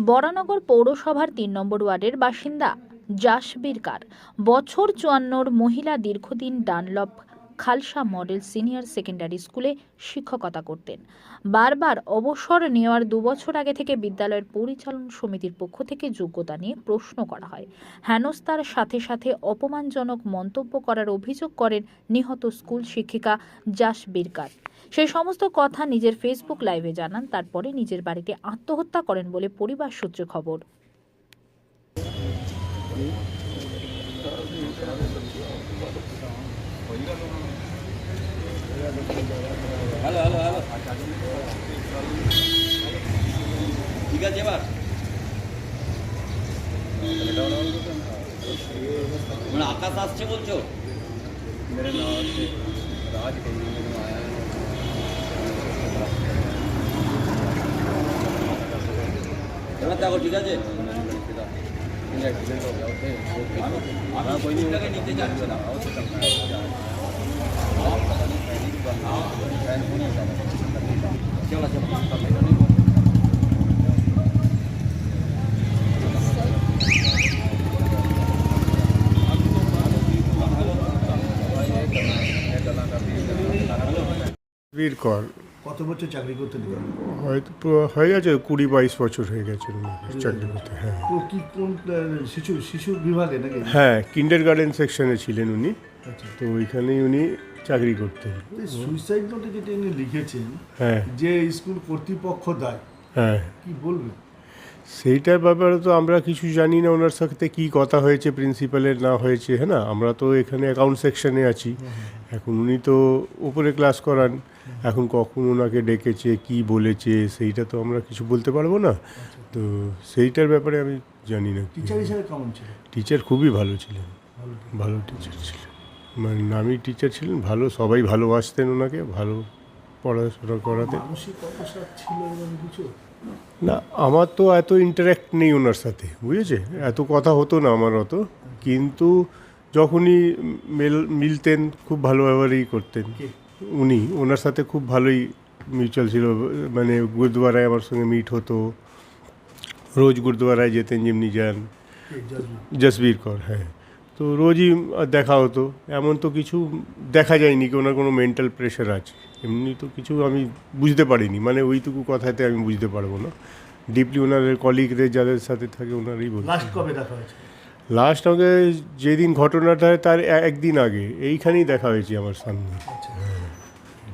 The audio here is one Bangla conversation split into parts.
বরানগর পৌরসভার তিন নম্বর ওয়ার্ডের বাসিন্দা জাসবীর কার বছর চুয়ান্নর মহিলা দীর্ঘদিন Dunlop Khalsa model senior secondary স্কুলে শিক্ষকতা করতেন। বারবার অবসর নেওয়ার দুবছর আগে থেকে বিদ্যালয়ের পরিচালন সমিতির পক্ষ থেকে যোগ্যতা নিয়ে প্রশ্ন করা হয়। হেনস্থার সাথে সাথে অপমানজনক মন্তব্য করার অভিযোগ করেন নিহত স্কুল শিক্ষিকা জাসবীর কার। সেই সমস্ত কথা নিজের ফেসবুক লাইভে জানান, তারপরে নিজের বাড়িতে আত্মহত্যা করেন বলে পরিবার সূত্রে খবর। হ্যালো হ্যালো হ্যালো ঠিক আছে এবার মানে আকাশ আসছে বলছো মেরে নাম আছে রাজ এবার দেখো ঠিক আছে আমি নিতে যাচ্ছি না বীর কর। কত বছর চাকরি করতে দিলেন হয়তো হয়ে গেছে কুড়ি বাইশ বছর হয়ে গেছে চাকরি করতে হ্যাঁ। কি কোন শিশু শিশু বিভাগে নাকি? হ্যাঁ কিন্ডার গার্ডেন সেকশনে ছিলেন উনি। আচ্ছা। তো ওইখানেই উনি চাকরি করতেন। সুইসাইড নোটে যেটা উনি লিখেছেন হ্যাঁ। যে স্কুল কর্তৃপক্ষ দায় হ্যাঁ। কি বলবেন সেইটার ব্যাপারে তো আমরা কিছু জানি না ওনার সাথে কি কথা হয়েছে প্রিন্সিপালের না হয়েছে হ্যাঁ না? আমরা তো এখানে অ্যাকাউন্ট সেকশনে আছি। এখন উনি তো উপরে ক্লাস করান। এখন কখন ওনাকে ডেকেছে কি বলেছে সেইটা তো আমরা কিছু বলতে পারব না। তো সেইটার ব্যাপারে আমি জানি না। টিচার খুবই ভালো ছিলেন। ভালো টিচার ছিলেন। মানে নামই টিচার ছিলেন ভালো সবাই ভালোবাসতেন ওনাকে ভালো পড়াশোনা করাতেন। না আমার তো এত ইন্টারাক্ট নেই ওনার সাথে বুঝেছে? এত কথা হতো না আমার অত। কিন্তু যখনই মেল মিলতেন খুব ভালো ব্যবহারই করতেন। উনি ওনার সাথে খুব ভালোই মিউচুয়াল ছিল মানে গুরুদুয়ারায় আমার সঙ্গে মিট হতো। রোজ গুরুদুয়ারায় যেতেন যেমনি যান। জসবীর কর হ্যাঁ। তো রোজই দেখা হতো। এমন তো কিছু দেখা যায়নি কি ওনার কোনো মেন্টাল প্রেশার আছে। এমনি তো কিছু আমি বুঝতে পারিনি মানে ওইটুকু কথাতে আমি বুঝতে পারব না। ডিপলি ওনাদের কলিগদের যাদের সাথে থাকে ওনারই বল লাস্ট কবে দেখা হয়েছে? লাস্ট আমাকে যেদিন ঘটনাটা হয় তার একদিন আগে। এইখানেই দেখা হয়েছে আমার সামনে।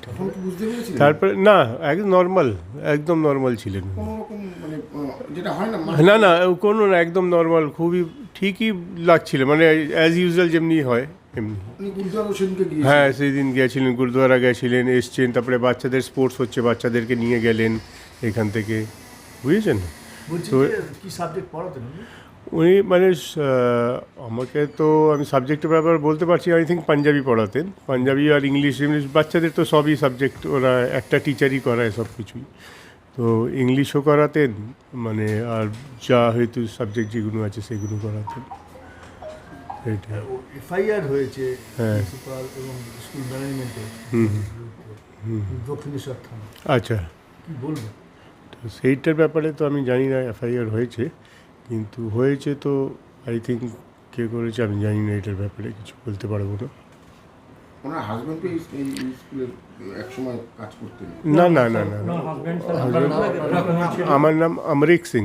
পেরেছিলেন তারপরে না একদম নর্মাল একদম নর্মাল ছিলেন। মানে আহ, যেটা হয় না না না কোনো না একদম নর্মাল খুবই ঠিকই লাগছিল মানে অ্যাজ ইউজুয়াল যেমনি হয় এমনি। গুরুদ্বার হ্যাঁ সেই দিন গিয়েছিলেন গুরুদুয়ারা গেছিলেন এসছেন তারপরে বাচ্চাদের স্পোর্টস হচ্ছে বাচ্চাদেরকে নিয়ে গেলেন এখান থেকে। বুঝেছেন? তো-? উনি? মানে আমাকে তো আমি সাবজেক্টের ব্যাপার বলতে পারছি আই থিঙ্ক পাঞ্জাবি পড়াতেন। পাঞ্জাবি আর ইংলিশ ইংলিশ বাচ্চাদের তো সবই সাবজেক্ট ওরা একটা টিচারই করায় সব কিছুই তো ইংলিশও করাতেন মানে আর যা হয়তো সাবজেক্ট যেগুলো আছে সেগুলো করাতেন। এফআইআর হয়েছে হ্যাঁ। প্রিন্সিপাল এবং স্কুল ম্যানেজমেন্টে হুম হুম। দক্ষিণেশ্বর থানা। আচ্ছা। কি তো সেইটার ব্যাপারে তো আমি জানি না এফআইআর হয়েছে। কিন্তু হয়েছে তো আই থিঙ্ক কে করেছে আমি জানি না এটার ব্যাপারে কিছু বলতে পারব না। ওনার হাজবেন্ডও এই স্কুলে একসময় কাজ করতেন না না না না না। আমার নাম অমরিক সিং